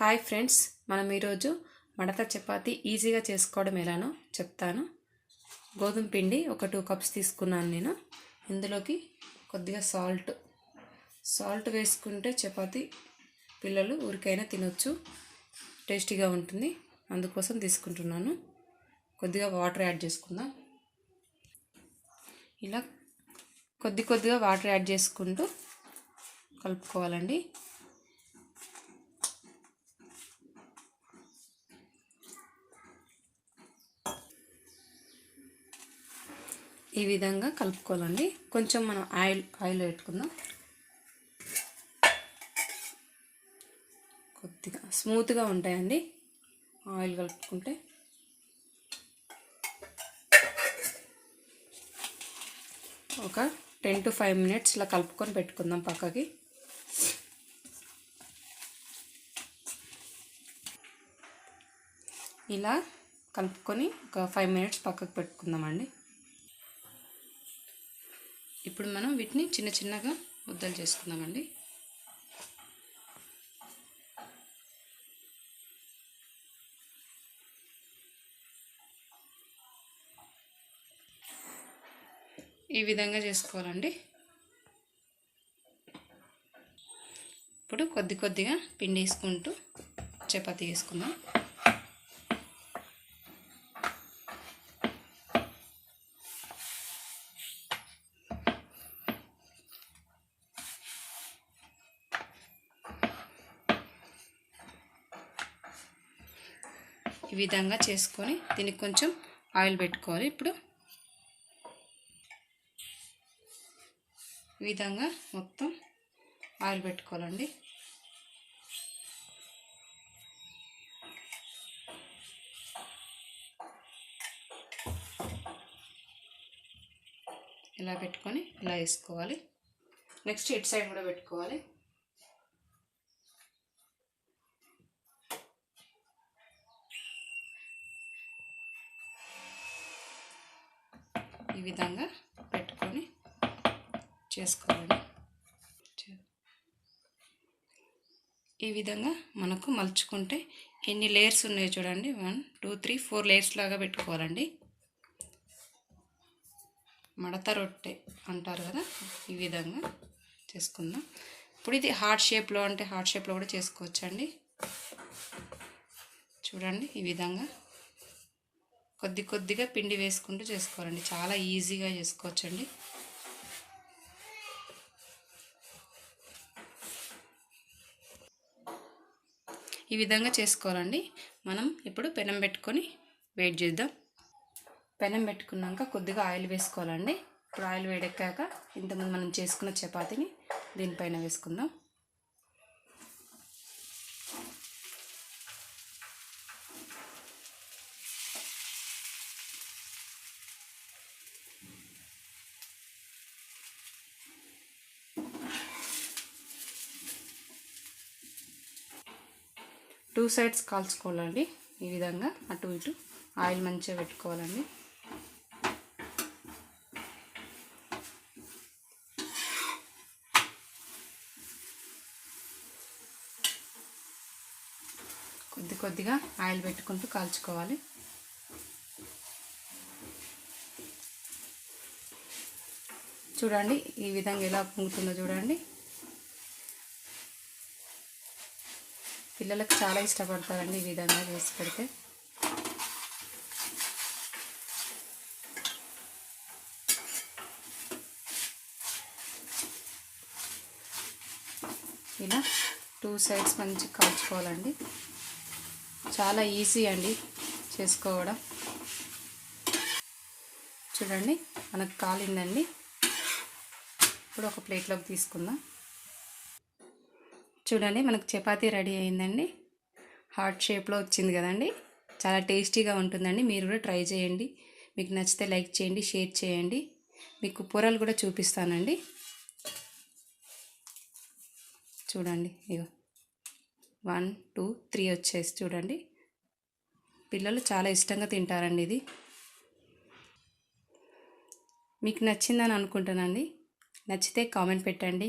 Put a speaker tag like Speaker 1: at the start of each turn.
Speaker 1: Hi friends మనం ఈరోజు మడత చపాతి ఈజీగా చేసుకోవడం ఎలానో చెప్తాను. గోధుమ పిండి ఒక టూ కప్స్ తీసుకున్నాను నేను. ఇందులోకి కొద్దిగా సాల్ట్. సాల్ట్ వేసుకుంటే చపాతి పిల్లలు ఊరికైనా తినొచ్చు. టేస్టీగా ఉంటుంది. అందుకోసం తీసుకుంటున్నాను. కొద్దిగా వాటర్ యాడ్ చేసుకుందాం. ఇలా కొద్ది కొద్దిగా వాటర్ యాడ్ చేసుకుంటూ కలుపుకోవాలండి. ఈ విధంగా కలుపుకోవాలండి. కొంచెం మనం ఆయిల్ ఆయిల్ పెట్టుకుందాం. కొద్దిగా స్మూత్గా ఉంటాయండి. ఆయిల్ కలుపుకుంటే. ఒక టెన్ టు ఫైవ్ మినిట్స్ ఇలా కలుపుకొని పెట్టుకుందాం పక్కకి. ఇలా కలుపుకొని ఒక ఫైవ్ మినిట్స్ పక్కకు పెట్టుకుందామండి. ఇప్పుడు మనం వీటిని చిన్న చిన్నగా ముద్దలు చేసుకుందామండి. ఈ విధంగా చేసుకోవాలండి. ఇప్పుడు కొద్ది కొద్దిగా పిండి వేసుకుంటూ చపాతీ వేసుకుందాం ఈ విధంగా చేసుకొని దీనికి కొంచెం ఆయిల్ పెట్టుకోవాలి. ఇప్పుడు ఈ విధంగా మొత్తం ఆయిల్ పెట్టుకోవాలండి. ఇలా పెట్టుకొని ఇలా వేసుకోవాలి. నెక్స్ట్ ఇటు సైడ్ కూడా పెట్టుకోవాలి. ఈ విధంగా పెట్టుకొని చేసుకోవాలి. ఈ విధంగా మనకు మలుచుకుంటే ఎన్ని లేయర్స్ ఉన్నాయో చూడండి. One two three four layers లాగా పెట్టుకోవాలండి. మడత రొట్టె అంటారు కదా ఈ విధంగా చేసుకుందాం. ఇప్పుడు ఇది హార్ట్ షేప్లో అంటే హార్ట్ షేప్లో కూడా చేసుకోవచ్చండి. చూడండి ఈ విధంగా కొద్ది కొద్దిగా పిండి వేసుకుంటూ చేసుకోవాలండి. చాలా ఈజీగా చేసుకోవచ్చండి. ఈ విధంగా చేసుకోవాలండి. మనం ఇప్పుడు పెనం పెట్టుకొని వెయిట్ చేద్దాం. పెనం పెట్టుకున్నాక కొద్దిగా ఆయిల్ వేసుకోవాలండి. ఇప్పుడు ఆయిల్ వేడెక్కాక ఇంతకుముందు మనం చేసుకున్న చపాతీని దీనిపైన వేసుకుందాం. టూ సైడ్స్ కాల్చుకోవాలండి ఈ విధంగా. అటు ఇటు ఆయిల్ మంచిగా పెట్టుకోవాలండి. కొద్ది కొద్దిగా ఆయిల్ పెట్టుకుంటూ కాల్చుకోవాలి. చూడండి ఈ విధంగా ఎలా పొంగుతుందో చూడండి. పిల్లలకు చాలా ఇష్టపడతారండి ఈ విధంగా చేసి పెడితే. ఇలా టూ సైడ్స్ మంచి కాల్చుకోవాలండి. చాలా ఈజీ అండి చేసుకోవడం. చూడండి మనకు కాలిందండి. ఇప్పుడు ఒక ప్లేట్లోకి తీసుకుందాం. చూడండి మనకు చపాతీ రెడీ అయిందండి. హార్ట్ షేప్లో వచ్చింది కదండి. చాలా టేస్టీగా ఉంటుందండి. మీరు కూడా ట్రై చేయండి. మీకు నచ్చితే లైక్ చేయండి షేర్ చేయండి. మీకు పొరలు కూడా చూపిస్తానండి. చూడండి ఇగో. వన్ టూ త్రీ వచ్చేసి చూడండి. పిల్లలు చాలా ఇష్టంగా తింటారండి ఇది. మీకు నచ్చిందని అనుకుంటానండి నచ్చితే కామెంట్ పెట్టండి.